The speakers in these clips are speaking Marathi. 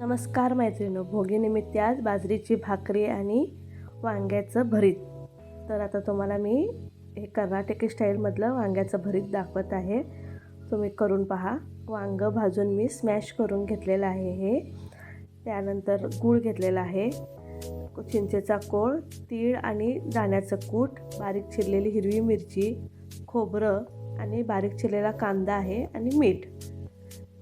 नमस्कार मैत्रिणी भोगीनिमित्त आज बाजरीची भाकरी आणि वांग्याचं भरीत. तर आता तुम्हाला मी हे कर्नाटकी स्टाईलमधलं वांग्याचं भरीत दाखवत आहे. तुम्ही करून पहा. वांगं भाजून मी स्मॅश करून घेतलेलं आहे हे. त्यानंतर गूळ घेतलेला आहे. चिंचेचा कोळ तीळ आणि दाण्याचं कूट बारीक चिरलेली हिरवी मिरची खोबरं आणि बारीक चिरलेला कांदा आहे आणि मीठ.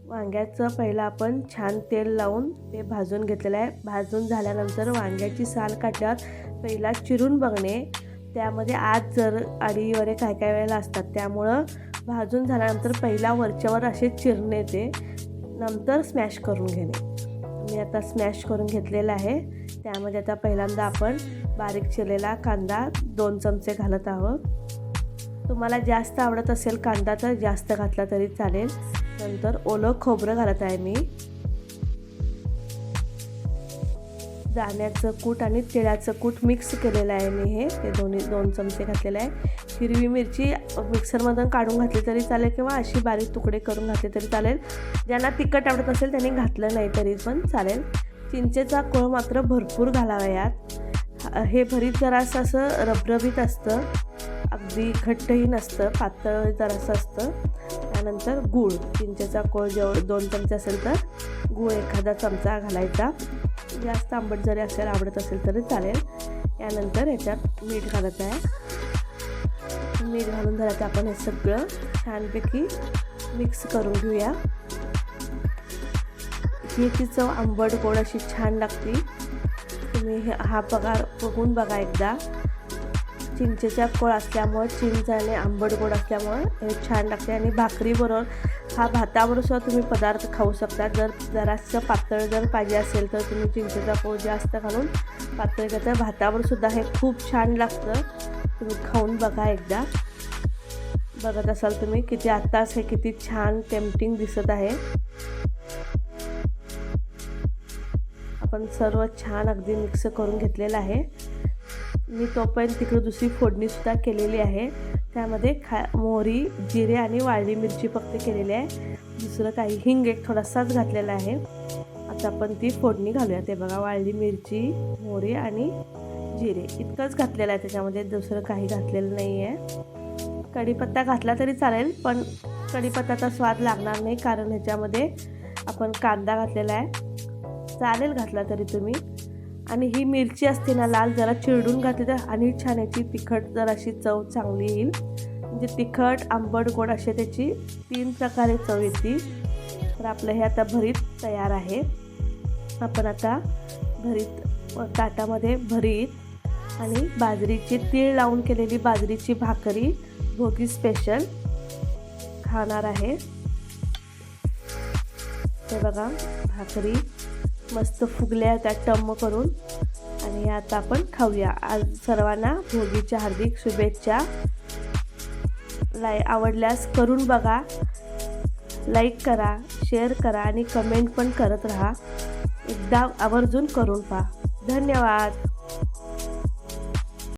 वांग्याचं पहिलं आपण छान तेल लावून ते भाजून घेतलेलं आहे. भाजून झाल्यानंतर वांग्याची साल काढल्यावर पहिला चिरून बघणे. त्यामध्ये आज जर आडी वगैरे काय काय वेळेला असतात त्यामुळं भाजून झाल्यानंतर पहिला वरच्यावर असे चिरणे ते नंतर स्मॅश करून घेणे. मी आता स्मॅश करून घेतलेला आहे. त्यामध्ये आता पहिल्यांदा आपण बारीक चिरलेला कांदा दोन चमचे घालत आहोत. तुम्हाला जास्त आवडत असेल कांदा तर जास्त घातला तरी चालेल. नंतर ओलं खोबरं घालत आहे मी. दाण्याचं कूट आणि तिळाचं कूट मिक्स केलेलं आहे मी हे. ते दोन्ही दोन चमचे घातलेले आहे. हिरवी मिरची मिक्सरमधून काढून घातली तरी चालेल किंवा अशी बारीक तुकडे करून घातले तरी चालेल. ज्यांना तिखट आवडत असेल त्यांनी घातलं नाही तरी पण चालेल. चिंचेचा कोळ मात्र भरपूर घालावा यात. हे भरीत जरासं असं रबरबीत असतं. अगदी घट्टही नसतं. पातळ जरासं असतं. त्यानंतर गूळ. चिंचेचा कोळ जेव दोन चमचे असेल तर गूळ एखादा चमचा घालायचा. जास्त आंबट जरी असेल आवडत असेल तरी चालेल. यानंतर याच्यात मीठ घालत आहे. मीठ घालून झालं तर आपण हे सगळं छानपैकी मिक्स करून घेऊया. ह्याची चव आंबट गोड अशी छान लागते. तुम्ही हे हा पगार बघून बघा एकदा. चिंचेच्या कोळ असल्यामुळं चिंच आणि आंबट गोड असल्यामुळं हे छान लागते. आणि भाकरीबरोबर हा भाताबरोबर सुद्धा तुम्ही पदार्थ खाऊ शकता. जर जरासं पातळ जर पाहिजे असेल तर तुम्ही चिंचेचा कोळ जास्त घालून पातळ घेता भातावर सुद्धा हे खूप छान लागतं. तुम्ही खाऊन बघा एकदा. बघत असाल तुम्ही किती आत्ताच हे किती छान टेम्पटिंग दिसत आहे. आपण सर्व छान अगदी मिक्स करून घेतलेलं आहे. मी तोपर्यंत तिकडे दुसरी फोडणीसुद्धा केलेली आहे. त्यामध्ये खा मोहरी जिरे आणि वाळली मिरची फक्त केलेली आहे. दुसरं काही हिंग एक थोडासाच घातलेला आहे. आता आपण ती फोडणी घालूया ते बघा वाळली मिरची मोहरी आणि जिरे. इतकंच घातलेलं आहे त्याच्यामध्ये. दुसरं काही घातलेलं नाही आहे कढीपत्ता घातला तरी चालेल पण कढीपत्त्याचा स्वाद लागणार नाही कारण ह्याच्यामध्ये आपण कांदा घातलेला आहे. चालेल घातला तरी तुम्ही. आणि ही मिरची असते ना लाल जरा चिरडून घातली तर आणि छान याची तिखट जर अशी चव चांगली येईल. म्हणजे तिखट आंबट गोड असे त्याची तीन प्रकारे चव येते. तर आपलं हे आता भरीत तयार आहे. आपण आता भरीत ताटामध्ये भरीत आणि बाजरीची तीळ लावून केलेली बाजरीची भाकरी भोगी स्पेशल खाणार आहे. ते बघा भाकरी मस्त फुगल्या त्या टम्म करून. आणि आता आपण खाऊया. आज सर्वांना भोगीच्या हार्दिक शुभेच्छा. लाई आवडल्यास करून बघा. लाईक करा शेअर करा आणि कमेंट पण करत राहा. एकदा आवर्जून करून पहा. धन्यवाद.